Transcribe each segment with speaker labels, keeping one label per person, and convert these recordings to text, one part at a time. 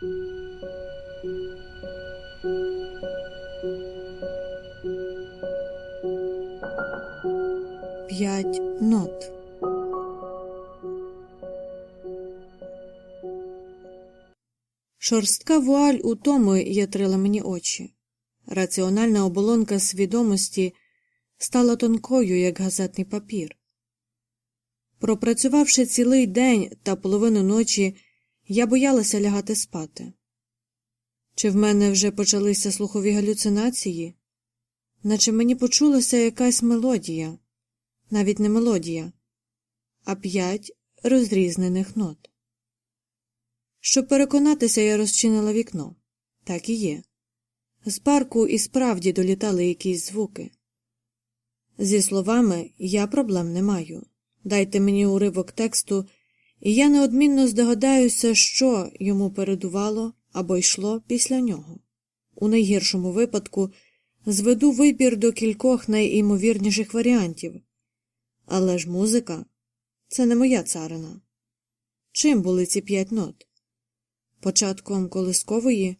Speaker 1: П'ять нот. Шорстка вуаль утоми ятрила мені очі. Раціональна оболонка свідомості стала тонкою, як газетний папір. Пропрацювавши цілий день та половину ночі, я боялася лягати спати. Чи в мене вже почалися слухові галюцинації? Наче мені почулася якась мелодія, навіть не мелодія, а п'ять розрізнених нот. Щоб переконатися, я розчинила вікно. Так і є. З парку і справді долітали якісь звуки. Зі словами я проблем не маю. Дайте мені уривок тексту, і я неодмінно здогадаюся, що йому передувало або йшло після нього. У найгіршому випадку зведу вибір до кількох найімовірніших варіантів. Але ж музика це не моя царина. Чим були ці п'ять нот? Початком колискової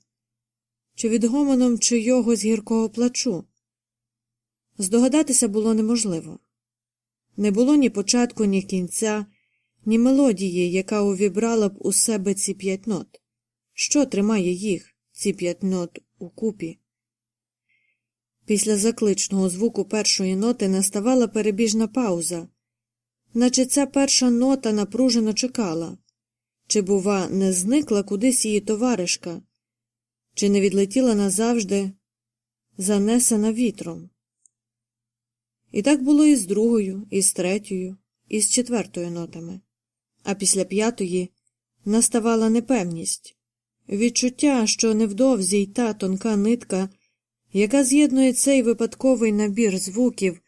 Speaker 1: чи відгомоном чийогось гіркого плачу? Здогадатися було неможливо. Не було ні початку, ні кінця, ні мелодії, яка увібрала б у себе ці п'ять нот. Що тримає їх, ці п'ять нот, укупі? Після закличного звуку першої ноти наставала перебіжна пауза, наче ця перша нота напружено чекала, чи, бува, не зникла кудись її товаришка, чи не відлетіла назавжди, занесена вітром. І так було і з другою, і з третьою, і з четвертою нотами, а після п'ятої наставала непевність, відчуття, що невдовзі й та тонка нитка, яка з'єднує цей випадковий набір звуків,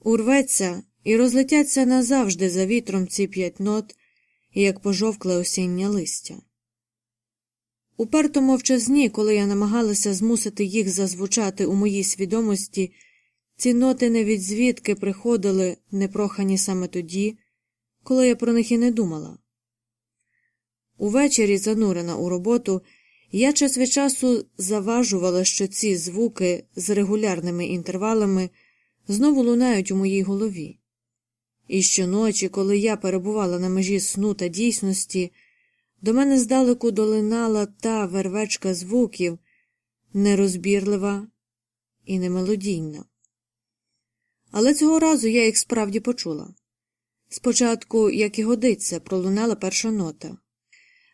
Speaker 1: урветься і розлетяться назавжди за вітром ці п'ять нот, як пожовкле осіннє листя. Уперто мовчазні, коли я намагалася змусити їх зазвучати у моїй свідомості, ці ноти не від звідки приходили непрохані саме тоді, коли я про них і не думала. Увечері, занурена у роботу, я час від часу заважувала, що ці звуки з регулярними інтервалами знову лунають у моїй голові. І щоночі, коли я перебувала на межі сну та дійсності, до мене здалеку долинала та вервечка звуків, нерозбірлива і немелодійна. Але цього разу я їх справді почула. Спочатку, як і годиться, пролунала перша нота,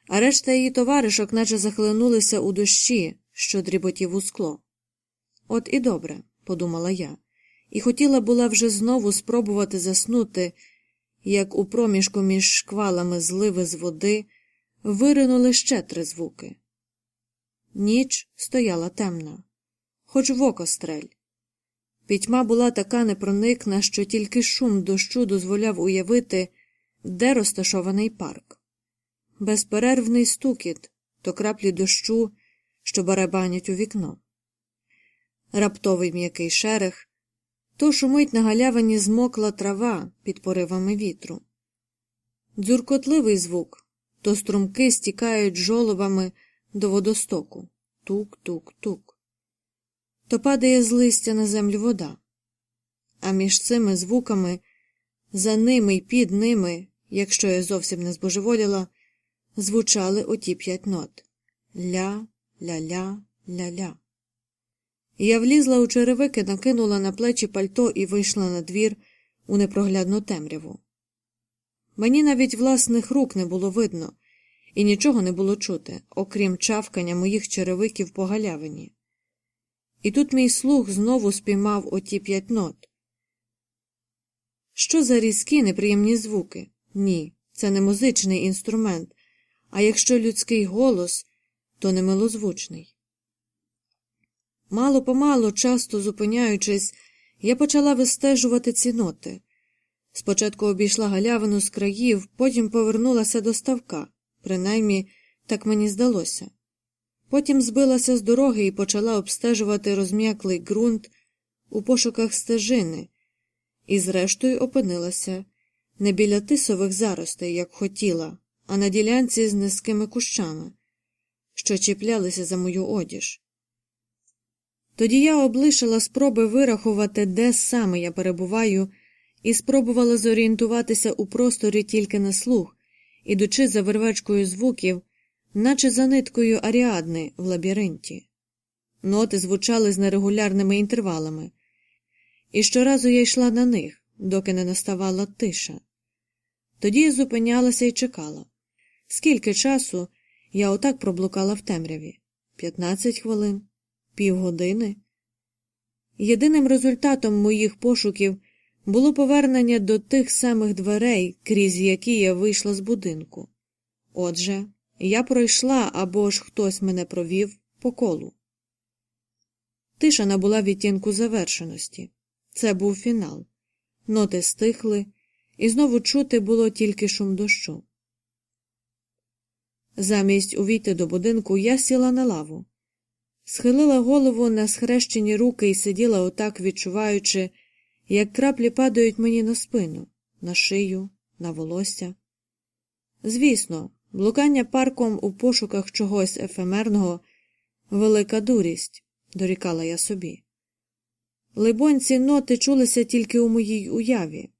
Speaker 1: а решта її товаришок наче захлинулися у дощі, що дріботів у скло. От і добре, подумала я, і хотіла була вже знову спробувати заснути, як у проміжку між шквалами зливи з води виринули ще три звуки. Ніч стояла темна, хоч в око стрель. Пітьма була така непроникна, що тільки шум дощу дозволяв уявити, де розташований парк. Безперервний стукіт то краплі дощу, що барабанять у вікно. Раптовий м'який шерех, то шумить на галявині змокла трава під поривами вітру. Дзюркотливий звук, то струмки стікають жолобами до водостоку. Тук-тук-тук то падає з листя на землю вода. А між цими звуками, за ними й під ними, якщо я зовсім не збожеволіла, звучали оті п'ять нот ля, ля-ля, ля-ля. Я влізла у черевики, накинула на плечі пальто і вийшла на двір у непроглядну темряву. Мені навіть власних рук не було видно, і нічого не було чути, окрім чавкання моїх черевиків по галявині. І тут мій слух знову спіймав оті п'ять нот. Що за різкі неприємні звуки? Ні, це не музичний інструмент, а якщо людський голос, то не милозвучний. Мало помалу, часто зупиняючись, я почала вистежувати ці ноти. Спочатку обійшла галявину з країв, потім повернулася до ставка, принаймні так мені здалося. Потім збилася з дороги і почала обстежувати розм'яклий ґрунт у пошуках стежини, і, зрештою, опинилася не біля тисових заростей, як хотіла, а на ділянці з низькими кущами, що чіплялися за мою одіж. Тоді я облишила спроби вирахувати, де саме я перебуваю, і спробувала зорієнтуватися у просторі тільки на слух, ідучи за вервечкою звуків, наче за ниткою аріадни в лабіринті. Ноти звучали з нерегулярними інтервалами, і щоразу я йшла на них, доки не наставала тиша. Тоді я зупинялася і чекала. Скільки часу я отак проблукала в темряві? П'ятнадцять хвилин, півгодини. Єдиним результатом моїх пошуків було повернення до тих самих дверей, крізь які я вийшла з будинку. Отже, я пройшла або ж хтось мене провів по колу. Тиша набула відтінку завершеності. Це був фінал. Ноти стихли, і знову чути було тільки шум дощу. Замість увійти до будинку я сіла на лаву, схилила голову на схрещені руки і сиділа отак, відчуваючи, як краплі падають мені на спину, на шию, на волосся. Звісно, блукання парком у пошуках чогось ефемерного велика дурість, дорікала я собі. Либонь, ці ноти чулися тільки у моїй уяві.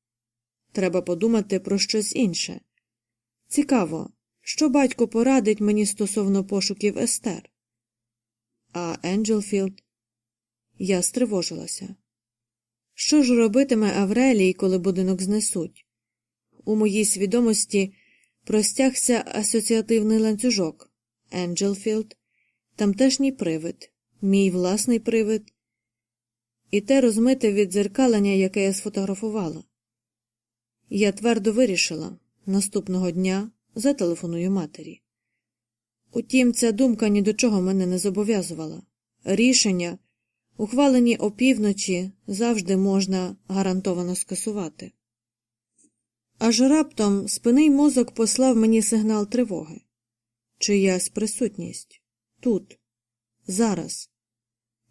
Speaker 1: Треба подумати про щось інше. Цікаво, що батько порадить мені стосовно пошуків Естер. А Енджелфілд? Я стривожилася. Що ж робитиме Аврелій, коли будинок знесуть? У моїй свідомості простягся асоціативний ланцюжок Енджелфілд, тамтешній привид, мій власний привид, і те розмите віддзеркалення, яке я сфотографувала. Я твердо вирішила наступного дня зателефоную матері. Утім, ця думка ні до чого мене не зобов'язувала. Рішення, ухвалені опівночі, завжди можна гарантовано скасувати. Аж раптом спинний мозок послав мені сигнал тривоги. Чиясь присутність тут, зараз,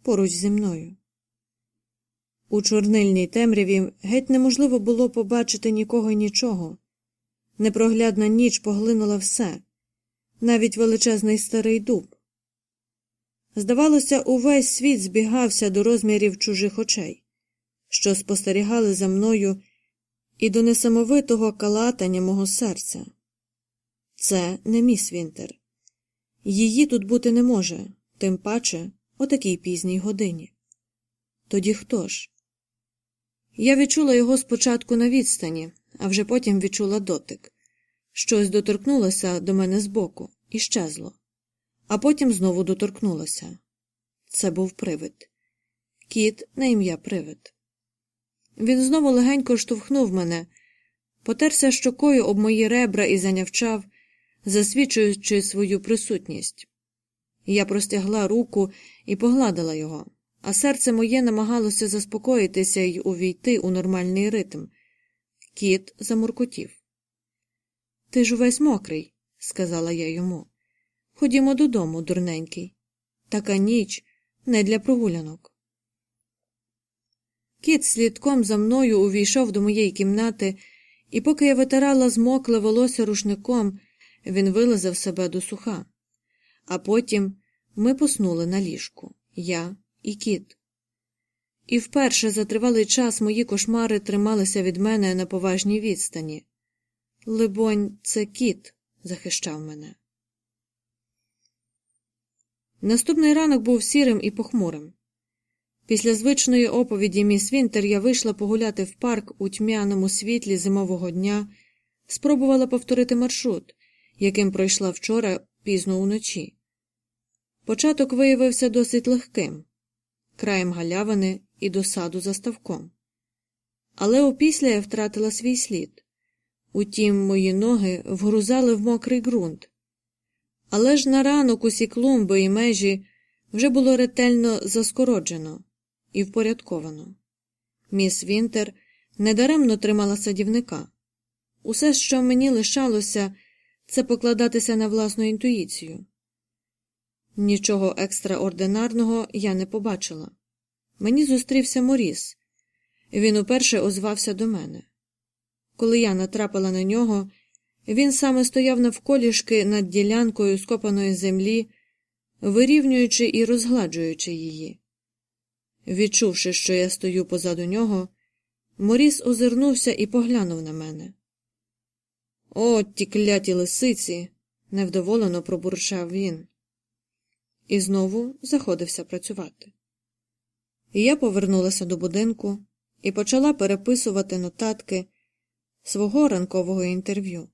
Speaker 1: поруч зі мною. У чорнильній темряві геть неможливо було побачити нікого й нічого. Непроглядна ніч поглинула все, навіть величезний старий дуб. Здавалося, увесь світ збігався до розмірів чужих очей, що спостерігали за мною і до несамовитого калатання мого серця. Це не міс Вінтер. Її тут бути не може, тим паче о такій пізній годині. Тоді хто ж? Я відчула його спочатку на відстані, а вже потім відчула дотик. Щось доторкнулося до мене збоку і щезло, а потім знову доторкнулося. Це був привид. Кіт на ім'я привид. Він знову легенько штовхнув мене, потерся щокою об мої ребра і занявчав, засвідчуючи свою присутність. Я простягла руку і погладила його а серце моє намагалося заспокоїтися й увійти у нормальний ритм. Кіт замуркотів. Ти ж увесь мокрий, сказала я йому. Ходімо додому, дурненький. Така ніч не для прогулянок. Кіт слідком за мною увійшов до моєї кімнати, і поки я витирала змокле волосся рушником, він вилазив себе до суха. А потім ми поснули на ліжку я і кіт. І вперше за тривалий час мої кошмари трималися від мене на поважній відстані. Либонь, це кіт захищав мене. Наступний ранок був сірим і похмурим. Після звичної оповіді міс Вінтер я вийшла погуляти в парк у тьмяному світлі зимового дня, спробувала повторити маршрут, яким пройшла вчора пізно уночі. Початок виявився досить легким краєм галявини і до саду за ставком. Але опісля я втратила свій слід. Утім, мої ноги вгрузали в мокрий ґрунт. Але ж на ранок усі клумби і межі вже було ретельно заскороджено і впорядковано. Міс Вінтер недаремно тримала садівника. Усе, що мені лишалося, це покладатися на власну інтуїцію. Нічого екстраординарного я не побачила. Мені зустрівся Моріс. Він уперше озвався до мене. Коли я натрапила на нього, він саме стояв навколішки над ділянкою скопаної землі, вирівнюючи і розгладжуючи її. Відчувши, що я стою позаду нього, Моріс озирнувся і поглянув на мене. О, ті кляті лисиці. невдоволено пробурчав він. І знову заходився працювати. Я повернулася до будинку і почала переписувати нотатки свого ранкового інтерв'ю.